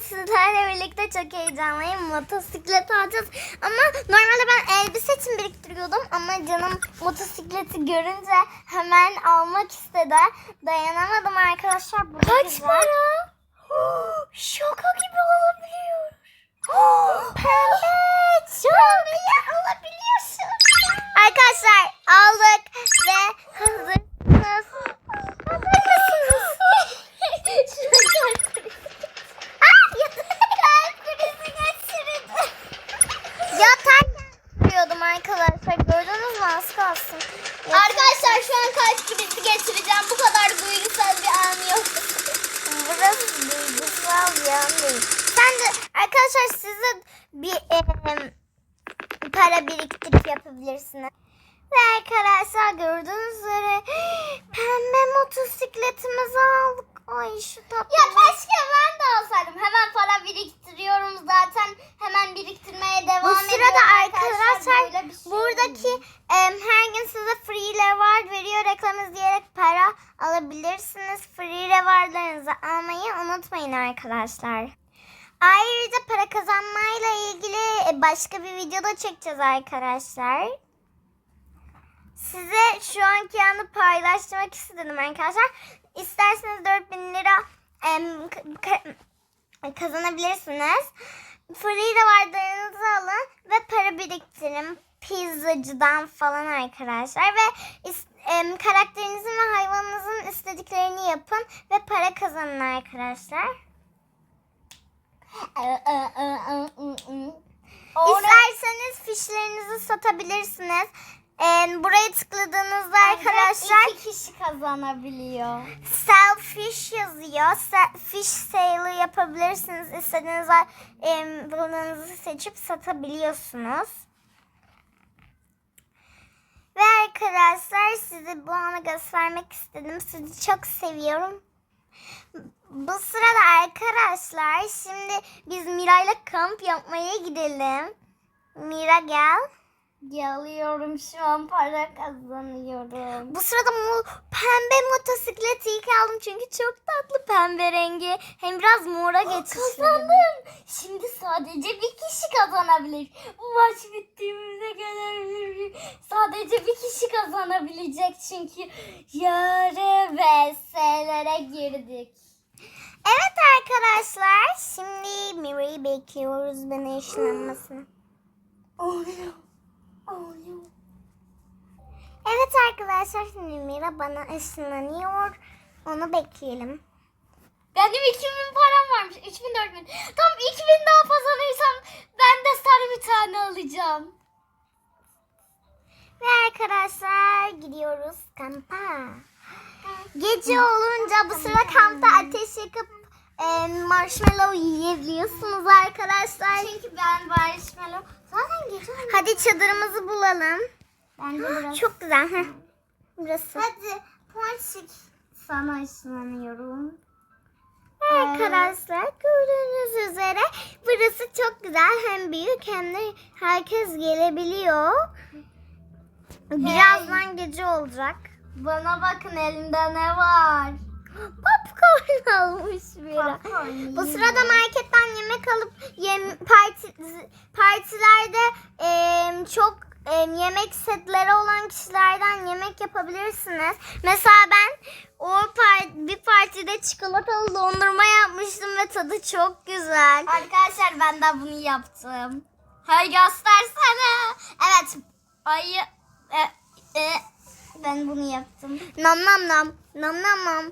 bugün sizlerle birlikte çok heyecanlıyım. Motosiklet alacağız. Ama normalde ben elbise için biriktiriyordum. Ama canım motosikleti görünce hemen almak istedi. Dayanamadım arkadaşlar. Bu Kaç güzel. para? Şaka gibi olabiliyor. kalsın. Arkadaşlar şu an kalp krizi geçireceğim. Bu kadar duygusal bir an yok. Burası duygusal bir an değil. Sen de arkadaşlar size bir em, para biriktirip yapabilirsiniz. Ve arkadaşlar gördüğünüz üzere pembe motosikletimizi aldık. Ay şu tatlı. Ya ben de alsaydım. Hemen para biriktiriyorum zaten. Hemen biriktirmeye devam Bu ediyorum. sırada arkadaşlar Böyle bir şey buradaki oldu. em, her gün size free reward veriyor reklam izleyerek para alabilirsiniz. Free rewardlarınızı almayı unutmayın arkadaşlar. Ayrıca para kazanmayla ilgili e, başka bir video da çekeceğiz arkadaşlar. Size şu anki anı paylaşmak istedim arkadaşlar. İsterseniz 4000 lira kazanabilirsiniz. Free rewardlarınızı alın ve para biriktirin. Pizzacıdan falan arkadaşlar ve karakterinizin ve hayvanınızın istediklerini yapın ve para kazanın arkadaşlar. İsterseniz fişlerinizi satabilirsiniz. Buraya tıkladığınızda arkadaşlar iki kişi kazanabiliyor. Sell fish yazıyor. Se- fish sale'ı yapabilirsiniz. İstediğiniz em, balığınızı seçip satabiliyorsunuz. Ve arkadaşlar size bu anı göstermek istedim. Sizi çok seviyorum. Bu sırada arkadaşlar şimdi biz Mira'yla kamp yapmaya gidelim. Mira gel. Geliyorum şu an para kazanıyorum. Bu sırada mu pembe motosikleti ilk aldım çünkü çok tatlı pembe rengi. Hem biraz mora geçiştirdim. Kazandım. Şimdi sadece bir kişi kazanabilir. Bu maç bittiğimizde gelebilir. Sadece bir kişi kazanabilecek çünkü yarı VS'lere girdik. Evet arkadaşlar şimdi Mira'yı bekliyoruz bana ışınlanmasını. Oluyor. Evet arkadaşlar şimdi Mira bana ışınlanıyor. Onu bekleyelim. Benim 2000 param varmış. 3000 4000. Tam 2000 daha kazanırsam ben de sarı bir tane alacağım. Ve arkadaşlar gidiyoruz kampa. Gece olunca bu sırada kampta ateş yakıp e, marshmallow yiyebiliyorsunuz arkadaşlar. Çünkü ben marshmallow. Zaten olmuş. Hadi çadırımızı bulalım. Bence biraz. Çok güzel. Heh. Burası. Hadi Ponçik sana ışınlanıyorum. Arkadaşlar gördüğünüz üzere burası çok güzel. Hem büyük hem de herkes gelebiliyor. Birazdan gece olacak. Bana bakın elimde ne var. Popcorn almış. Popcorn Bu sırada marketten yemek alıp yem, parti, partilerde em, çok em, yemek setleri olan kişilerden yemek yapabilirsiniz. Mesela ben o par- bir partide çikolatalı dondurma yapmıştım ve tadı çok güzel. Arkadaşlar ben de bunu yaptım. Hay göstersene. Evet. Ayı. E, e, ben bunu yaptım. Nam nam nam. Nam nam nam.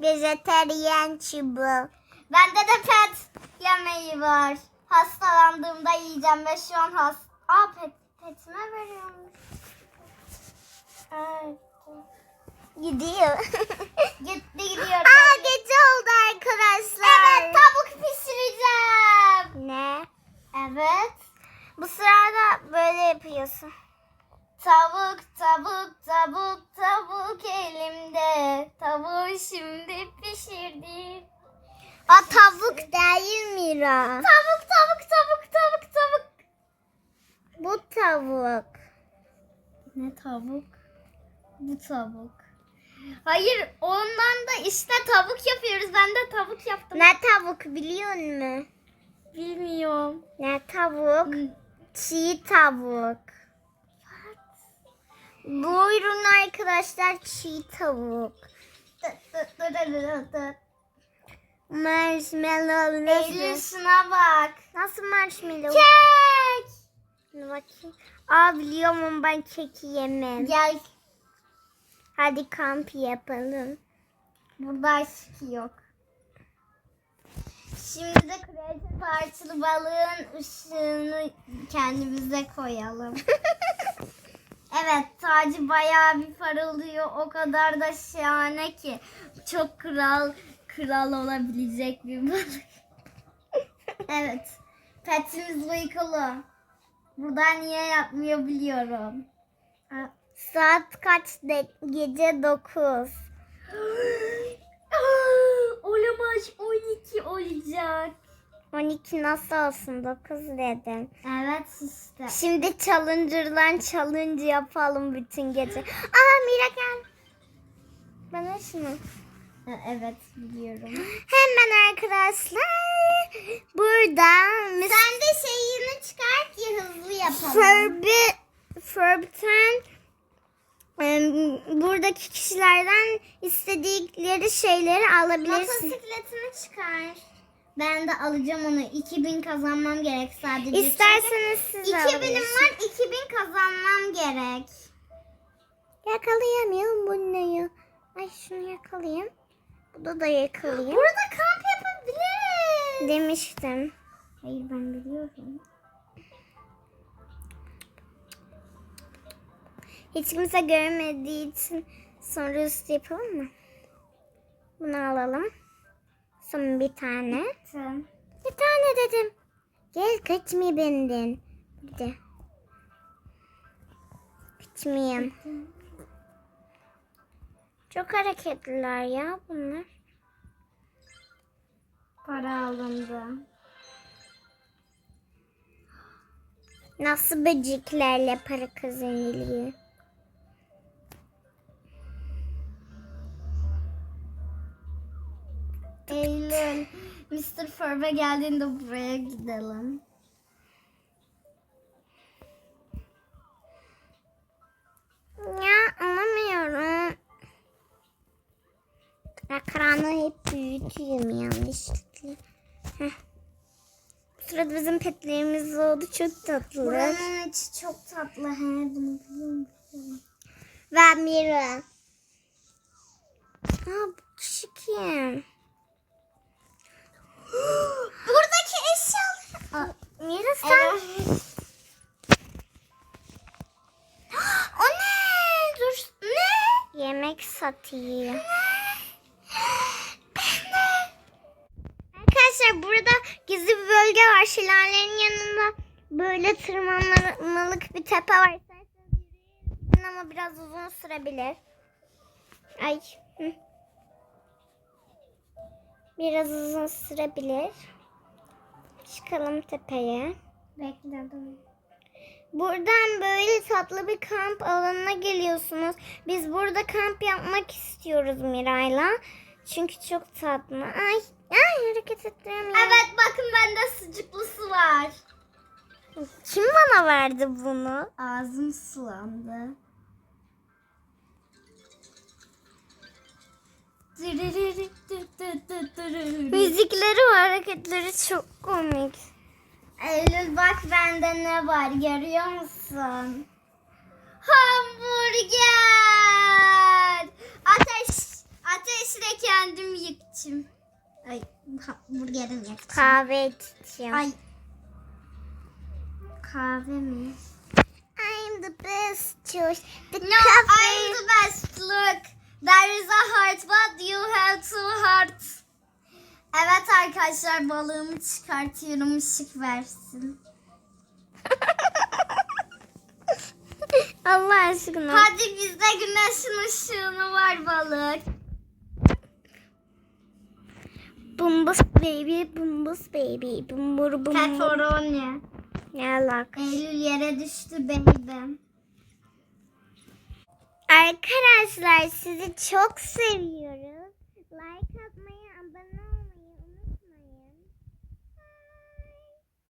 Vejeteryan çubuğu. Bende de pet yemeği var. Hastalandığımda yiyeceğim ve şu an has. Aa pet, petime veriyormuş. Evet. Gidiyor. Gitti gidiyor. Aa gece oldu arkadaşlar. Evet tavuk pişireceğim. Ne? Evet. Bu sırada böyle yapıyorsun. Tavuk tavuk tavuk tavuk elimde. Tavuğu şimdi pişirdim. O tavuk değil Mira. Tavuk tavuk tavuk tavuk tavuk. Bu tavuk. Ne tavuk? Bu tavuk. Hayır ondan da işte tavuk yapıyoruz. Ben de tavuk yaptım. Ne tavuk biliyor musun? bilmiyorum. Ne tavuk? Çiğ tavuk. Buyurun arkadaşlar çiğ tavuk. Marshmallow şuna bak. Nasıl marshmallow? Kek. Bakayım. Aa biliyorum ben keki yemem. Gel. Hadi kamp yapalım. Burada aşk yok. Şimdi de kraliçe parçalı balığın ışığını kendimize koyalım. evet tacı bayağı bir parıldıyor. O kadar da şahane ki. Çok kral kral olabilecek bir balık. evet. Petimiz uykulu. Burada niye yapmıyor biliyorum. Aa, Saat kaç? De, gece 9. Olamaz 12 olacak. 12 nasıl olsun? 9 dedim. Evet işte. Şimdi challenger'dan challenge yapalım bütün gece. Aa Mira gel. Bana şunu. Evet biliyorum. Hemen arkadaşlar. Burada Sen de şeyini çıkart ki hızlı yapalım. Furby Furb'ten em, buradaki kişilerden istedikleri şeyleri alabilirsin. Motosikletini çıkar. Ben de alacağım onu. 2000 kazanmam gerek sadece. İsterseniz siz de 2000'im alabilirsiniz. var 2000 kazanmam gerek. Yakalayamıyorum bunu. Ay şunu yakalayayım. Bu da yakalayayım. Burada kamp yapabiliriz. Demiştim. Hayır ben biliyorum. Hiç kimse görmediği için sonra üstü yapalım mı? Bunu alalım. Son bir tane. Tamam. Bir tane dedim. Gel kaçmayı benden. Bir de. Kaçmayayım. Çok hareketliler ya bunlar. Para alındı. Nasıl böceklerle para kazanılıyor? Furbe geldiğinde buraya gidelim. Ya alamıyorum. Ekranı hep büyütüyorum yanlışlıkla. Heh. Bu sırada bizim petlerimiz oldu. Çok tatlı. Buranın içi çok tatlı. He bunu biliyor musun? Ve Mira. Aa, bu kişi kim? Buradaki eşyalar. Mira sen... Evet. o ne? Dur. Ne? Yemek satıyor. Arkadaşlar burada gizli bir bölge var. Şelalenin yanında böyle tırmanmalık bir tepe var. İsterseniz ama biraz uzun sürebilir. Ay. hı. Biraz uzun sürebilir. Çıkalım tepeye. Bekledim. Buradan böyle tatlı bir kamp alanına geliyorsunuz. Biz burada kamp yapmak istiyoruz Miray'la. Çünkü çok tatlı. Ay, ay hareket ettiremiyorum. Evet bakın bende sucuklusu var. Kim bana verdi bunu? Ağzım sulandı. Müzikleri ve hareketleri çok komik. Eylül bak bende ne var görüyor musun? Hamburger! Ateş! Ateşle kendim yıkacağım. Ay hamburgerim yakacağım. Kahve içeceğim. Ay. Kahve mi? I'm the best choice. The No, cafe. I'm the best. Look. Heart but you have two hearts. Evet arkadaşlar balığımı çıkartıyorum ışık versin. Allah aşkına. Hadi bizde güneşin ışığını var balık. Bumbus baby, bumbus baby, bumbur bumbur. Pepperoni. Ne alaka? Eylül yere düştü baby. Arkadaşlar sizi çok seviyoruz. Like